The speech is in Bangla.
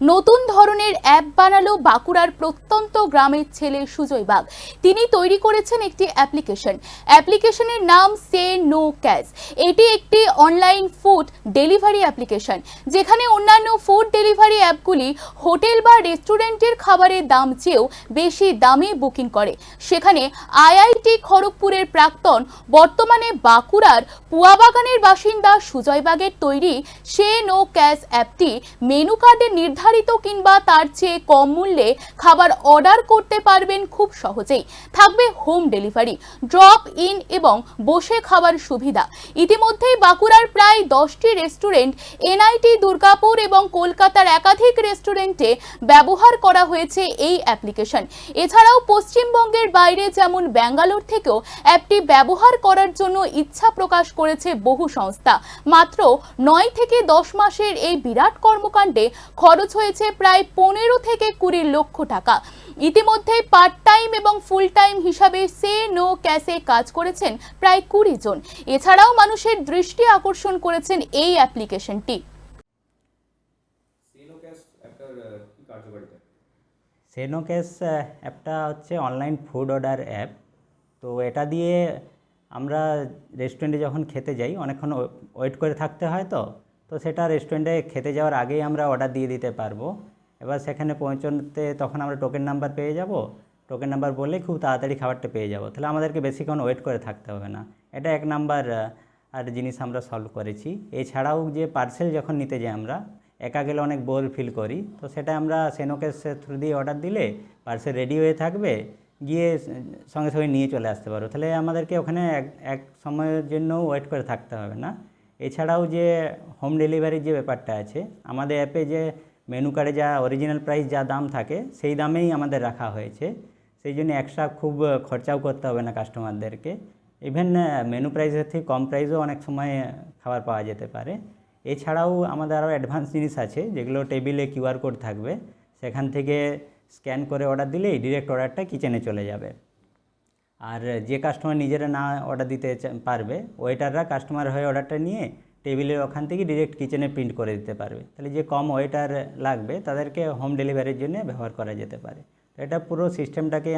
নতুন ধরনের অ্যাপ বানালো বাঁকুড়ার প্রত্যন্ত গ্রামের ছেলে সুজয় বাগ। তিনি তৈরি করেছেন একটি অ্যাপ্লিকেশন। অ্যাপ্লিকেশনের নাম সে নো ক্যাশ এটি একটি অনলাইন ফুড ডেলিভারি অ্যাপ্লিকেশন। যেখানে অন্যান্য ফুড ডেলিভারি অ্যাপগুলি হোটেল বা রেস্টুরেন্টের খাবারের দাম চেয়েও বেশি দামে বুকিং করে। সেখানে আইআইটি খড়গপুরের প্রাক্তন বর্তমানে বাঁকুড়ার পুয়াবাগানের বাসিন্দা সুজয়বাগের তৈরি সে নো ক্যাশ অ্যাপটি মেনু কার্ডে নির্ধারিত কিংবা তার চেয়ে কম মূল্যে খাবার অর্ডার করতে পারবেন খুব সহজেই। থাকবে হোম ডেলিভারি, ড্রপ ইন এবং বসে খাবার সুবিধা। ইতিমধ্যেই বাঁকুড়ার প্রায় দশটি রেস্টুরেন্ট, এনআইটি দুর্গাপুর এবং কলকাতার একাধিক রেস্টুরেন্টে ব্যবহার করা হয়েছে এই অ্যাপ্লিকেশন। এছাড়াও পশ্চিমবঙ্গের বাইরে যেমন ব্যাঙ্গালোর থেকেও অ্যাপটি ব্যবহার করার জন্য ইচ্ছা প্রকাশ করেছে বহু সংস্থা। মাত্র নয় থেকে দশ মাসের এই বিরাট কর্মকাণ্ডে খরচ হয়েছে প্রায় পনেরো থেকে কুড়ি লক্ষ টাকা। ইতিমধ্যে পার্ট টাইম এবং ফুল টাইম হিসাবে সে নো ক্যাশে কাজ করেছেন প্রায় কুড়ি জন। এছাড়াও মানুষের দৃষ্টি আকর্ষণ করেছেন এই অ্যাপ্লিকেশনটি। আহ, কি কার্যকারিতা? অ্যাপটা হচ্ছে অনলাইন ফুড অর্ডার অ্যাপ। তো এটা দিয়ে আমরা রেস্টুরেন্টে যখন খেতে যাই অনেকক্ষণ ওয়েট করে থাকতে হয় তো। তো সেটা রেস্টুরেন্টে খেতে যাওয়ার আগেই আমরা অর্ডার দিয়ে দিতে পারব। এবার সেখানে পৌঁছতে তখন আমরা টোকেন নাম্বার পেয়ে যাব। টোকেন নাম্বার বললে খুব তাড়াতাড়ি খাবারটা পেয়ে যাব। তাহলে আমাদেরকে বেশিক্ষণ ওয়েট করে থাকতে হবে না। এটা এক নাম্বার আর জিনিস আমরা সলভ করেছি। এছাড়াও যে পার্সেল যখন নিতে যাই আমরা একা গেলে অনেক বোর ফিল করি। তো সেটা আমরা সেনোকের থ্রু দিয়ে অর্ডার দিলে পার্সেল রেডি হয়ে থাকবে, গিয়ে সঙ্গে সঙ্গে নিয়ে চলে আসতে পারো তাহলে আমাদেরকে ওখানে এক এক সময়ের জন্য ওয়েট করে থাকতে হবে না। এছাড়াও যে হোম ডেলিভারির যে ব্যাপারটা আছে, আমাদের অ্যাপে যে মেনু কার্ডে যা অরিজিনাল প্রাইস যা দাম থাকে, সেই দামেই আমাদের রাখা হয়েছে। সেই জন্য এক্সট্রা খুব খরচাও করতে হবে না কাস্টমারদেরকে ইভেন মেনু প্রাইসের থেকে কম প্রাইসও অনেক সময় খাবার পাওয়া যেতে পারে। এছাড়াও আমাদের আরও অ্যাডভান্স জিনিস আছে, যেগুলো টেবিলে কিউআর কোড থাকবে, সেখান থেকে স্ক্যান করে অর্ডার দিলেই ডিরেক্ট অর্ডারটা কিচেনে চলে যাবে। আর যে কাস্টমার নিজেরা না অর্ডার দিতে পারবে, ওয়েটাররা কাস্টমার হয়ে অর্ডারটা নিয়ে টেবিলের ওখান থেকে ডিরেক্ট কিচেনে প্রিন্ট করে দিতে পারবে। তাহলে যে কম ওয়েটার লাগবে, তাদেরকে হোম ডেলিভারির জন্য ব্যবহার করা যেতে পারে। এটা পুরো সিস্টেমটাকে